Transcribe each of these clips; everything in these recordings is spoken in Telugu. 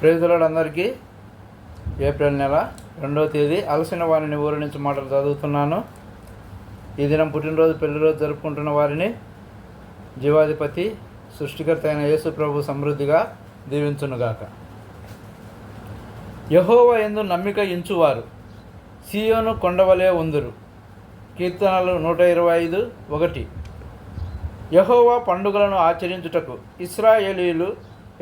ప్రేజులాడు అందరికీ ఏప్రిల్ నెల రెండవ తేదీ అలసిన వారిని ఊరి నుంచి మాటలు చదువుతున్నాను. ఈ దినం పుట్టినరోజు పెళ్ళిరోజు జరుపుకుంటున్న వారిని జీవాధిపతి సృష్టికర్త అయిన యేసు ప్రభు సమృద్ధిగా దీవించునుగాక. యహోవ ఎందు నమ్మిక ఇంచువారు. సియోను కొండవలే ఉందురు. కీర్తనలు నూట ఇరవై ఐదు ఒకటి. యహోవా పండుగలను ఆచరించుటకు ఇస్రాయేలీలు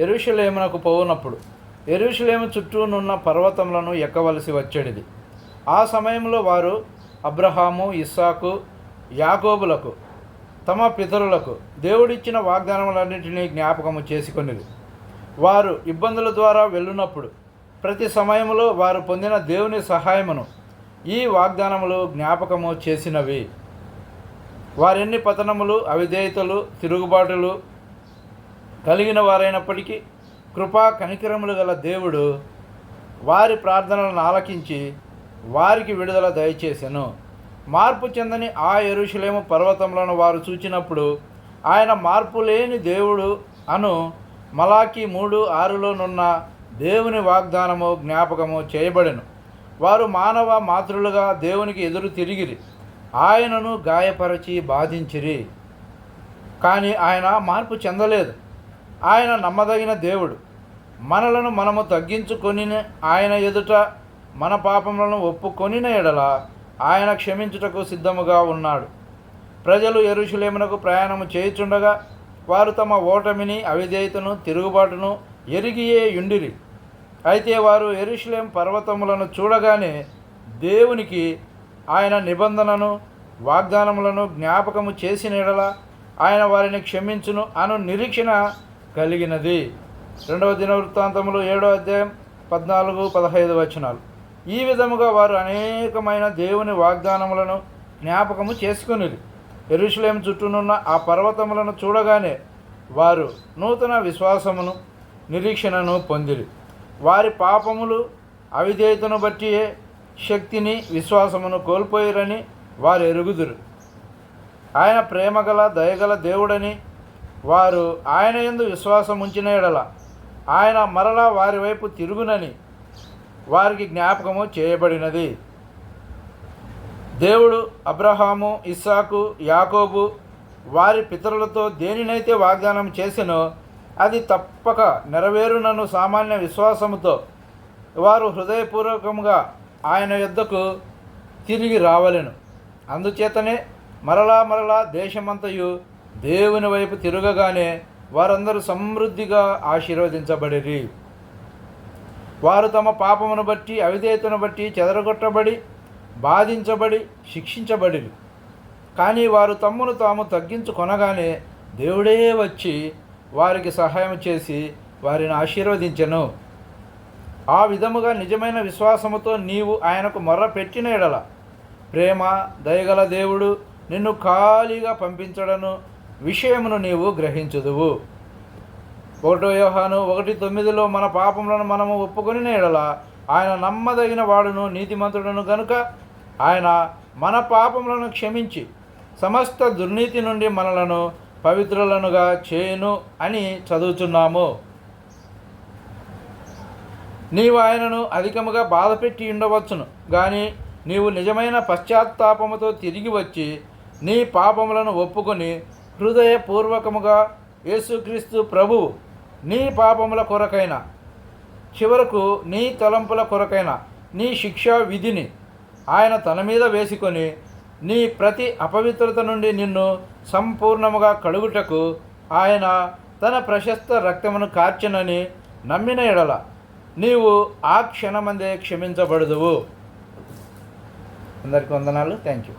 ఎరుషలేమునకు పోవునప్పుడు ఎరుషులేము చుట్టూనున్న పర్వతములను ఎక్కవలసి వచ్చేటిది ఆ సమయంలో వారు అబ్రహాము ఇస్సాకు యాకోబులకు తమ పితరులకు దేవుడిచ్చిన వాగ్దానములన్నింటినీ జ్ఞాపకము చేసుకొనిది వారు ఇబ్బందుల ద్వారా వెళ్ళినప్పుడు ప్రతి సమయంలో వారు పొందిన దేవుని సహాయమును ఈ వాగ్దానములు జ్ఞాపకము చేసినవి. వారెన్ని పతనములు అవిధేయతలు తిరుగుబాటులు కలిగిన వారైనప్పటికీ కృపా కనికరములు గల దేవుడు వారి ప్రార్థనలను ఆలకించి వారికి విడుదల దయచేసెను. మార్పు చెందని ఆ ఎరుషులేము పర్వతములను వారు చూచినప్పుడు ఆయన మార్పు లేని దేవుడు అను మలాకి మూడు ఆరులోనున్న దేవుని వాగ్దానము జ్ఞాపకము చేయబడెను. వారు మానవ మాతృలుగా దేవునికి ఎదురు తిరిగిరి. ఆయనను గాయపరచి బాధించిరి. కానీ ఆయన మార్పు చెందలేదు. ఆయన నమ్మదగిన దేవుడు. మనలను మనము తగ్గించుకొని ఆయన ఎదుట మన పాపములను ఒప్పుకొనిన ఎడల ఆయన క్షమించుటకు సిద్ధముగా ఉన్నాడు. ప్రజలు ఎరుషులేమునకు ప్రయాణము చేయుచుండగా వారు తమ ఓటమిని అవిధేయతను తిరుగుబాటును ఎరిగియే యుండిరి. అయితే వారు ఎరుషులేం పర్వతములను చూడగానే దేవునికి ఆయన నిబంధనను వాగ్దానములను జ్ఞాపకము చేసిన ఎడల ఆయన వారిని క్షమించును అను నిరీక్షణ కలిగినది. రెండవ దిన వృత్తాంతములు ఏడో అధ్యాయం పద్నాలుగు పదహైదు వచనాలు. ఈ విధముగా వారు అనేకమైన దేవుని వాగ్దానములను జ్ఞాపకము చేసుకునేది ఎరుషులేం చుట్టూనున్న ఆ పర్వతములను చూడగానే వారు నూతన విశ్వాసమును నిరీక్షణను పొందిరి. వారి పాపములు అవిధేయతను బట్టియే శక్తిని విశ్వాసమును కోల్పోయిరని వారు ఎరుగుదురు. ఆయన ప్రేమగల దయగల దేవుడని వారు ఆయన ఎందు విశ్వాసం ఉంచిన ఎడల ఆయన మరలా వారి వైపు తిరుగునని వారికి జ్ఞాపకము చేయబడినది. దేవుడు అబ్రహాము ఇస్సాకు యాకోబు వారి పితరులతో దేనినైతే వాగ్దానం చేసినో అది తప్పక నెరవేరునను సామాన్య విశ్వాసముతో వారు హృదయపూర్వకంగా ఆయన యుద్ధకు తిరిగి రావలెను. అందుచేతనే మరలా మరలా దేశమంతయు దేవుని వైపు తిరగగానే వారందరూ సమృద్ధిగా ఆశీర్వదించబడిరి. వారు తమ పాపమును బట్టి అవిధేయతను బట్టి చెదరగొట్టబడి బాధించబడి శిక్షించబడి కానీ వారు తమ్మును తాము తగ్గించుకొనగానే దేవుడే వచ్చి వారికి సహాయం చేసి వారిని ఆశీర్వదించెను. ఆ విధముగా నిజమైన విశ్వాసముతో నీవు ఆయనకు మొర్ర పెట్టిన ఎడల ప్రేమ దయగల దేవుడు నిన్ను ఖాళీగా పంపించడను విషయమును నీవు గ్రహించుదువు. ఒకటో యోహాను ఒకటి తొమ్మిదిలో మన పాపములను మనము ఒప్పుకొని నేడల ఆయన నమ్మదగిన వాడును నీతిమంతుడును గనుక ఆయన మన పాపములను క్షమించి సమస్త దుర్నీతి నుండి మనలను పవిత్రులనుగా చేయను అని చదువుతున్నాము నీవు ఆయనను అధికముగా బాధపెట్టి ఉండవచ్చును కానీ నీవు నిజమైన పశ్చాత్తాపముతో తిరిగి వచ్చి నీ పాపములను ఒప్పుకొని హృదయపూర్వకముగా యేసుక్రీస్తు ప్రభువు నీ పాపముల కొరకైన చివరకు నీ తలంపుల కొరకైన నీ శిక్షా విధిని ఆయన తన మీద వేసుకొని నీ ప్రతి అపవిత్రత నుండి నిన్ను సంపూర్ణముగా కడుగుటకు ఆయన తన ప్రశస్త రక్తమును కార్చనని నమ్మిన ఎడల నీవు ఆ క్షణమందే క్షమించబడదువు. అందరికీ వందనాలు. Thank you